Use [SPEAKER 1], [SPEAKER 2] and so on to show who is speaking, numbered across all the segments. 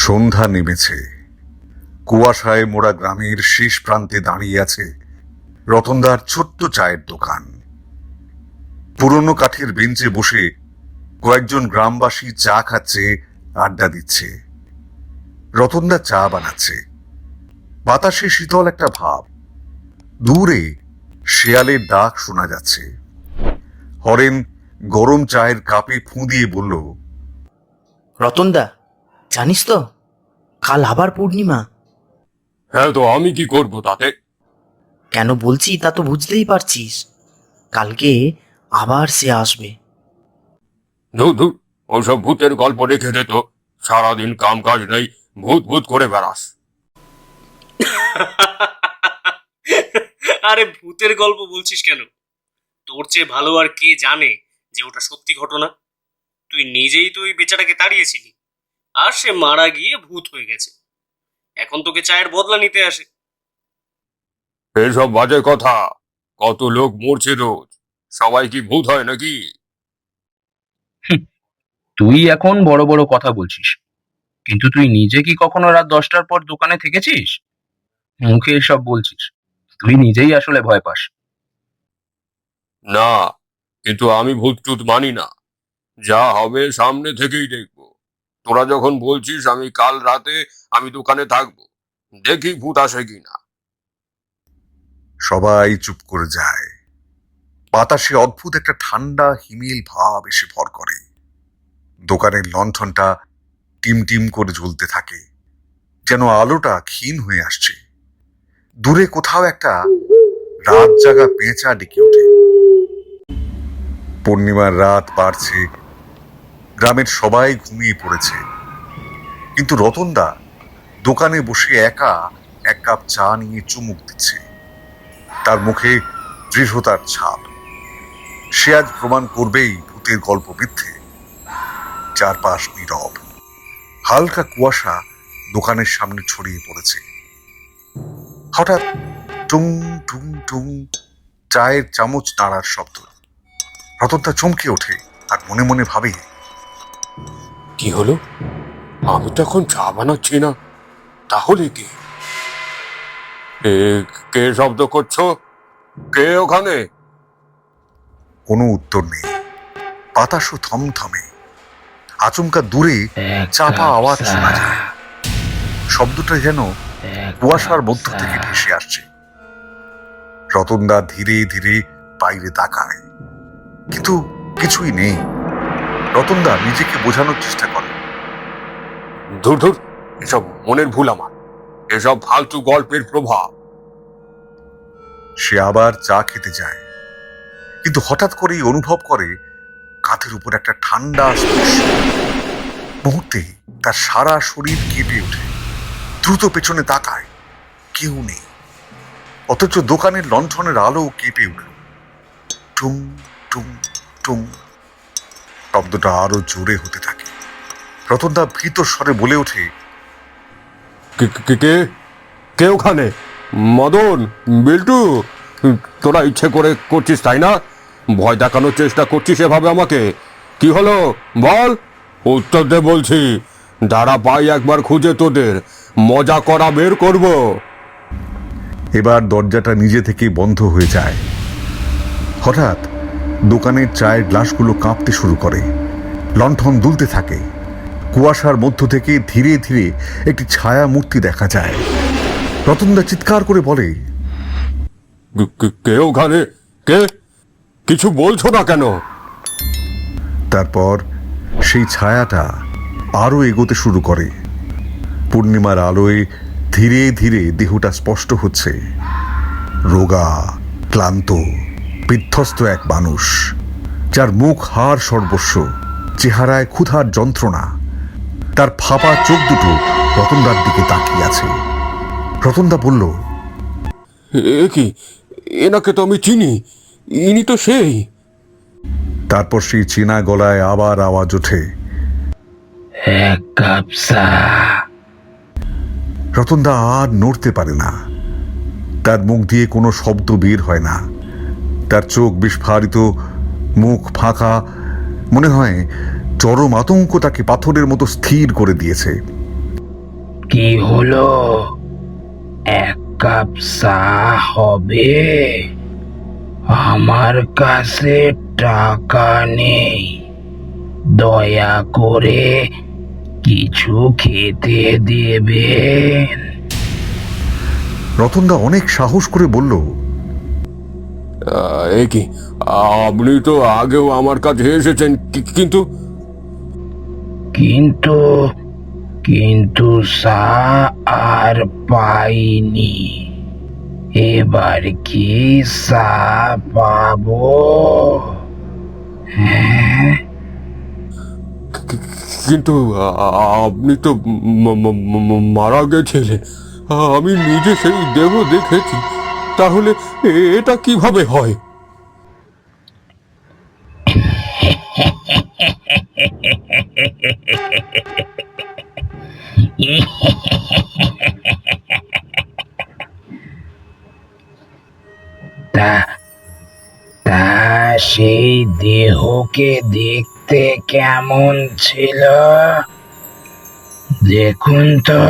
[SPEAKER 1] সন্ধ্যা নেমেছে। কুয়াশায় মোড়া গ্রামের শেষ প্রান্তে দাঁড়িয়ে আছে রতনদার ছোট্ট চায়ের দোকান। পুরনো কাঠের বেঞ্চে বসে কয়েকজন গ্রামবাসী চা খাচ্ছে, আড্ডা দিচ্ছে। রতনদা চা বানাচ্ছে। বাতাসে শীতল একটা ভাব। দূরে শেয়ালের ডাক শোনা যাচ্ছে। হরেন গরম চায়ের কাপে ফুঁ দিয়ে বলল,
[SPEAKER 2] রতনদা জানিস তো কাল আবার পূর্ণিমা।
[SPEAKER 3] হ্যাঁ তো আমি কি করব তাতে?
[SPEAKER 2] কেন বলছি তা তো বুঝতেই পারছিস কালকে আবার সে আসবে।
[SPEAKER 3] ধুর ধুর ওসব ভূতের গল্প রেখে দে তো সারাদিন কাম কাজ নেই ভূত ভূত করে বেড়াস।
[SPEAKER 4] আরে ভূতের গল্প বলছিস কেন? তোর চেয়ে ভালো আর কে জানে যে ওটা সত্যি ঘটনা? তুই নিজেই তো ওই বেচারাকে তাড়িয়েছিলি। আর সে মারা গিয়ে ভূত হয়ে গেছে। এখন তোকে চায়ের বদলা নিতে আসে।
[SPEAKER 3] এসব বাজে কথা। কত লোক মরছে রোজ। সবাই কি ভূত হয় নাকি?
[SPEAKER 5] তুই এখন বড় বড় কথা বলছিস। কিন্তু তুই নিজে কি কখনো রাত দশটার পর দোকানে থেকেছিস? মুখে এসব বলছিস। তুই নিজেই আসলে ভয় পাস।
[SPEAKER 3] না কিন্তু আমি ভূত টুত মানি না। যা হবে সামনে থেকেই দেখব। তোরা যখন বলছিস আমি কাল রাতে আমি দোকানে থাকব, দেখি ভূত আসে কিনা।
[SPEAKER 1] সবাই চুপ করে যায়। বাতাসে অদ্ভুত একটা ঠান্ডা, হিমেল ভাব এসে ভর করে। দোকানের লণ্ঠনটা টিম টিম করে জ্বলতে থাকে, যেন আলোটা ক্ষীণ হয়ে আসছে। দূরে কোথাও একটা রাত জাগা পেঁচা ডেকে ওঠে। পূর্ণিমার রাত বাড়ছে গ্রামের সবাই ঘুমিয়ে পড়েছে। কিন্তু রতনদা দোকানে বসে একা এক কাপ চা নিয়ে চুমুক দিচ্ছে। তার মুখে দৃঢ়তার ছাপ। সে আজ প্রমাণ করবেই ভূতের গল্প মিথ্যে। চারপাশ নীরব। হালকা কুয়াশা দোকানের সামনে ছড়িয়ে পড়েছে। হঠাৎ টুং টুং টুং চায়ের চামচ নাড়ার শব্দ। রতনটা চমকে ওঠে আর মনে মনে ভাবে
[SPEAKER 3] কি হলো? আমি তো এখন চা বানাচ্ছি না। তাহলে কি? কে শব্দ করছ? কে ওখানে?
[SPEAKER 1] কোনো উত্তর নেই। বাতাসও থমথমে। আচমকা দূরে চাপা আওয়াজ শোনা যায়। শব্দটা যেন কুয়াশার মধ্য থেকে ভেসে আসছে। রতনদা ধীরে ধীরে বাইরে তাকায়। কিন্তু কিছুই নেই। রতনদা নিজেকে বোঝানোর চেষ্টা করে।
[SPEAKER 3] ধুর ধুর এসব মনের ভুল আমার। এসব ফালতু গল্পের প্রভাব।
[SPEAKER 1] সে আবার চা খেতে যায়। কিন্তু হঠাৎ করেই অনুভব করে কাঁধের উপর একটা ঠান্ডা স্পর্শ। মুহূর্তে তার সারা শরীর কেঁপে ওঠে। দ্রুত পেছনে তাকায়। কেউ নেই। অথচ দোকানের লণ্ঠনের আলো কেঁপে উঠল। টুং টুং টুং শব্দটা আরও জোরে হতে থাকে। রতনদা ভীত স্বরে বলে ওঠে
[SPEAKER 3] কে- কে- কে ওখানে? মদন বিল্টু তোরা ইচ্ছে করে করছিস তাই না? ভয় দেখানোর চেষ্টা করছিস এভাবে আমাকে। কি হলো? বল। উত্তর দে বলছি দাঁড়া পাই একবার খুঁজে তোদের। মজা করা বের করব।
[SPEAKER 1] এবার দরজাটা নিজে থেকে বন্ধ হয়ে যায়। হঠাৎ দোকানের চায়ের গ্লাসগুলো কাঁপতে শুরু করে। লণ্ঠন দুলতে থাকে। কুয়াশার মধ্য থেকে ধীরে ধীরে একটি ছায়া মূর্তি দেখা যায়। রতনদা চিৎকার করে বলে
[SPEAKER 3] কে- ওখানে? কে? কিছু বলছো না কেন?
[SPEAKER 1] তারপর সেই ছায়াটা আরও এগোতে শুরু করে। পূর্ণিমার আলোয় ধীরে ধীরে দেহটা স্পষ্ট হচ্ছে। রোগা ক্লান্ত। বিধ্বস্ত এক মানুষ যার মুখ হার সর্বস্ব চেহারায় ক্ষুধার যন্ত্রণা। তার ফাঁপা চোখ দুটো রতনদার দিকে তাকিয়ে আছে। রতনদা বলল
[SPEAKER 3] এ কি? এনাকে তো আমি চিনি। ইনি তো সেই।
[SPEAKER 1] তারপর সেই চেনা গলায় আবার আওয়াজ ওঠে
[SPEAKER 5] এক কাপ চা।
[SPEAKER 1] রতনদা আর নড়তে পারে না। তার মুখ দিয়ে কোনো শব্দ বের হয় না। তার চোখ বিস্ফারিত মুখ ফাঁকা মনে হয় চরম আতঙ্ক তাকে পাথরের মতো স্থির করে দিয়েছে।
[SPEAKER 5] কি হলো? এক কাপ চা হবে? আমার কাছে টাকা নেই। দয়া করে কিছু খেতে দেবেন।
[SPEAKER 1] রতনদা অনেক সাহস করে বলল
[SPEAKER 3] এ কি? আপনি তো আগেও আমার কাছে এসেছেন কিন্তু
[SPEAKER 5] কিন্তু কিন্তু চা আর পাইনি। এবার কি চা পাবো? হ্যাঁ?
[SPEAKER 3] কিন্তু আপনি তো মারা গেছিলেন। আমি নিজে সেই দেহ দেখেছি। তাহলে এটা কীভাবে হয়?
[SPEAKER 5] তা তা সেই দেহকে দেখতে কেমন ছিল? দেখুন তো।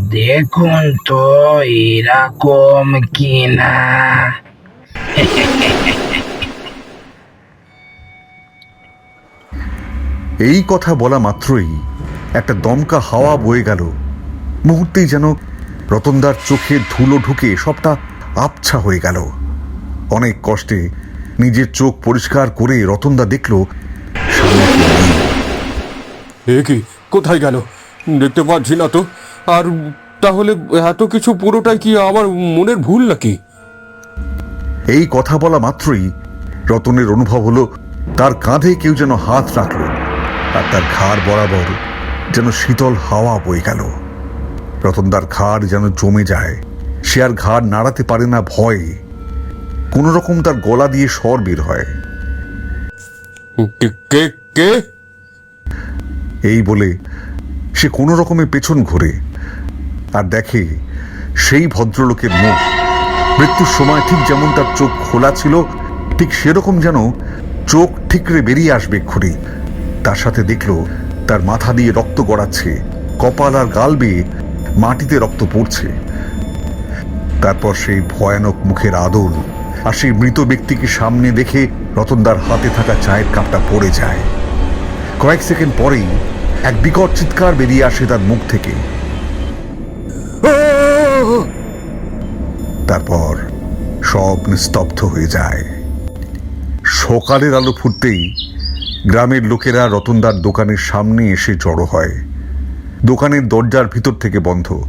[SPEAKER 5] দেখুন তো এরকম কিনা।
[SPEAKER 1] এই কথা বলা মাত্রই একটা দমকা হাওয়া বয়ে গেল। মুহূর্তেই যেন রতনদার চোখে ধুলো ঢুকে সবটা আবছা হয়ে গেল। অনেক কষ্টে নিজের চোখ পরিষ্কার করে রতনদা দেখল।
[SPEAKER 3] এ কি কোথায় গেল? দেখতে পাচ্ছি না তো। আর তাহলে এত কিছু পুরোটাই কি আমার মনের ভুল নাকি?
[SPEAKER 1] এই কথা বলা মাত্রই রতনের অনুভব হলো তার কাঁধে কেউ যেন হাত রাখল আর তার ঘাড় বরাবর যেন শীতল হাওয়া বয়ে গেল। রতনদার ঘাড় যেন জমে যায় সে আর ঘাড় নাড়াতে পারে না ভয়ে। কোনো রকম তার গলা দিয়ে স্বর বের হয়।
[SPEAKER 3] কে কে?
[SPEAKER 1] এই বলে সে কোনো রকমে পেছন ঘুরে। আর দেখে সেই ভদ্রলোকের মুখ। মৃত্যুর সময় ঠিক যেমন তার চোখ খোলা ছিল, ঠিক সেরকম যেন চোখ ঠিকরে বেরিয়ে আসবে এক্ষুনি। তার সাথে দেখল তার মাথা দিয়ে রক্ত গড়াচ্ছে, কপাল আর গাল বেয়ে মাটিতে রক্ত পড়ছে। তারপর সেই ভয়ানক মুখের আদল আর সেই মৃত ব্যক্তিকে সামনে দেখে রতনদার হাতে থাকা চায়ের কাপটা পড়ে যায়। কয়েক সেকেন্ড পরেই এক বিকট চিৎকার বেরিয়ে আসে তার মুখ থেকে। সব নিস্তব্ধ হয়ে যায়। সকালের আলো ফুটতেই গ্রামের লোকেরা রতনদার দোকানের সামনে এসে জড়ো হয়। দোকানের দরজার ভিতর থেকে বন্ধ।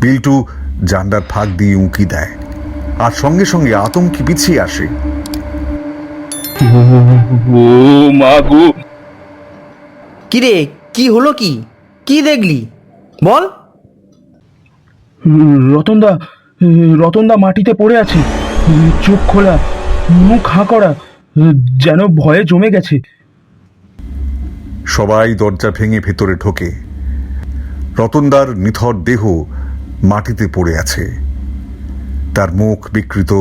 [SPEAKER 1] বিল্টু জান্ডার ফাঁক দিয়ে উঁকি দেয় আর সঙ্গে সঙ্গে আতঙ্কে পিছিয়ে আসে।
[SPEAKER 5] ও মা গো।
[SPEAKER 2] কি রে কি হলো কি? কি দেখলি? বল।
[SPEAKER 5] রতনদা রতনদা মাটিতে পড়ে আছে। চোখ খোলা, মুখ হাঁ করা যেন ভয়ে জমে গেছে।
[SPEAKER 1] সবাই দরজা ভেঙে ভেতরে ঢোকে। রতনদার নিথর দেহ মাটিতে পড়ে আছে। তার মুখ বিকৃত,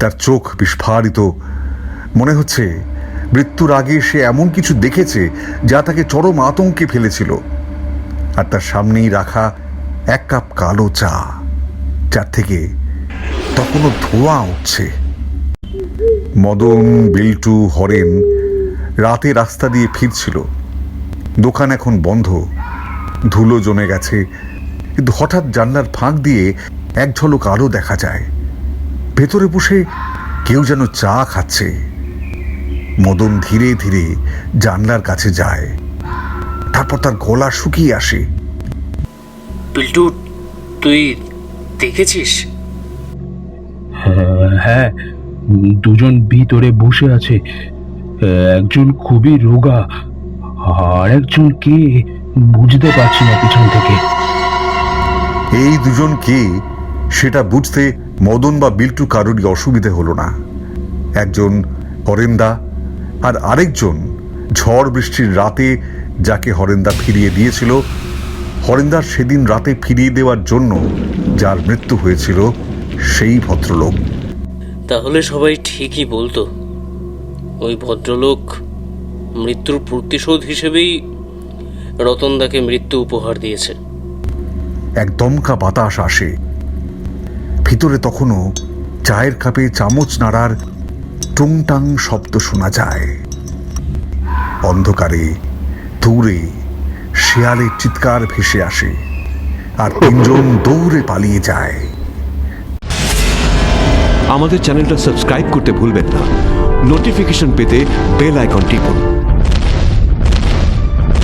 [SPEAKER 1] তার চোখ বিস্ফারিত। মনে হচ্ছে মৃত্যুর আগে সে এমন কিছু দেখেছে যা তাকে চরম আতঙ্কে ফেলেছিল। আর তার সামনেই রাখা এক কাপ কালো চা। যার থেকে, তখনও ধোঁয়া উঠছে। মদন, বিল্টু, হরেন রাতে রাস্তা দিয়ে ফিরছিল। দোকান এখন বন্ধ। ধুলো জমে গেছে। কিন্তু হঠাৎ জানলার ফাঁক দিয়ে এক ঝলক আলো দেখা যায়। ভেতরে বসে কেউ যেন চা খাচ্ছে। মদন ধীরে ধীরে জানলার কাছে যায়। তারপর তার গলা শুকিয়ে আসে।
[SPEAKER 4] পিল্টু তুই দেখেছিস?
[SPEAKER 5] হ্যাঁ দুজন ভিতরে বসে আছে। একজন খুবই রোগা আর একজন কে বুঝতে পারছি না পিছন থেকে।
[SPEAKER 1] এই দুজন কে সেটা বুঝতে মদন বা বিল্টু কারোরই অসুবিধে হলো না। একজন হরেন্দা আর আরেকজন ঝড় বৃষ্টির রাতে যাকে হরেন্দা ফিরিয়ে দিয়েছিল হরেন্দার সেদিন রাতে ফিরিয়ে দেওয়ার জন্য যার মৃত্যু হয়েছিল সেই ভদ্রলোক।
[SPEAKER 4] তাহলে সবাই ঠিকই বলতো ওই ভদ্রলোক মৃত্যুর প্রতিশোধ হিসেবেই রতনদাকে মৃত্যু উপহার দিয়েছে।
[SPEAKER 1] এক দমকা বাতাস আসে। ভিতরে তখনও চায়ের কাপে চামচ নাড়ার টুংটাং শব্দ শোনা যায়। অন্ধকারে দূরে শিয়ালের চিৎকার ভেসে আসে, আর তিনজন দৌড়ে পালিয়ে যায়।
[SPEAKER 6] আমাদের চ্যানেলটা সাবস্ক্রাইব করতে ভুলবেন না। নোটিফিকেশন পেতে বেল আইকন টিপুন।